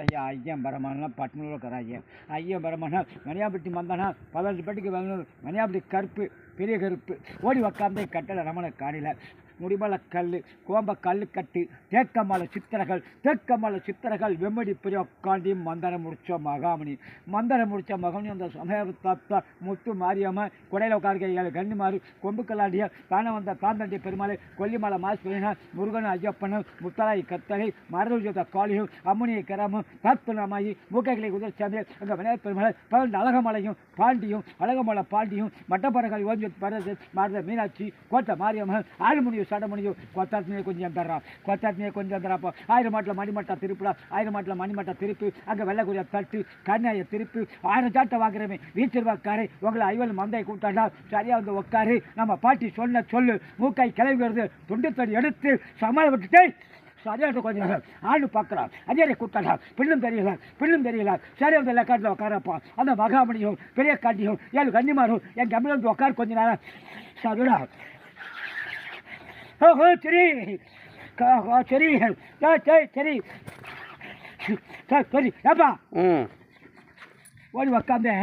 ஐயா ஐயம் பரமான பட்னூர் இருக்கிறாங்க ஐயம் பரமான மணியாபட்டி மந்தானா பதினஞ்சு பட்டிக்கு வாங்கணும் மணியாபட்டி கருப்பு பெரிய கருப்பு. ஓடி உக்காந்தே கட்டளை ரமண காணில முடிமலக்கல் கோம்ப கல்லுக்கட்டு தேக்கமலை சித்திரகள் தேக்கமலை சித்திரகள் வெம்மடி பெரிய உட்காண்டி மந்தரம் முடிச்ச மகாமணி. மந்தரம் முடிச்ச மகாமணி அந்த சமயத்தாத்தா முத்து மாரியம்மன் குடையில உட்காருக்க ஏழு கன்னிமாறு கொம்பு கல்லாடிய தானே வந்த தாந்தண்டி பெருமாளை கொல்லிமலை மாசுனா முருகன் ஐயப்பனும் முத்தலாய் கத்தலை மரதூஜத காளியும் அம்முனியை கிராமம் தாத்பனமாயி மூக்கைகளை குதிர்ச்சாமி அங்கே விநாயகர் பெருமாளை பன்னெண்டு அழகமலையும் பாண்டியும் அழகமலை பாண்டியும் மட்டப்பறங்கள் ஓஞ்சு பரத மாறுத மீனாட்சி கோட்டை மாரியம்மன் ஆறுமணியும் சடமணியும் கொத்தாத்மியை கொஞ்சம் தர்றா கொத்தாத்மியை கொஞ்சம் தர்றாப்போ ஆயிரம் மாட்டில் மணிமட்டா திருப்பிடா ஆயிரம் மாட்டில் மணிமட்டா திருப்பி. அங்கே வெள்ளக்குரிய தட்டு கண்ணாயை திருப்பி. ஆயிரம் சாட்டை வாங்குறமே வீச்சிருவாக்காரு. உங்களை ஐவல் மந்தை கூட்டாண்டா சரியாக வந்து உட்காரு நம்ம பாட்டி சொன்ன சொல்லு. மூக்காய் கிளம்பி துண்டு தடி எடுத்து சமாள விட்டுட்டு சரியாக கொஞ்சம் நேரம் ஆளு பார்க்குறான் அதே கூட்டாடா பின்னும் தெரியல பின்னும் தெரியல. சரி அந்த லக்காட்டில் உட்காரப்பா அந்த மகாமணியும் பெரிய காட்டியும் ஏழு கன்னிமாரும் என் கம்மியில் வந்து உட்காரு கொஞ்ச நேரம். சரிடா ஓஹோ சரி சரி சரி சரி சரி ஏப்பா ஓடி உக்காந்தேன்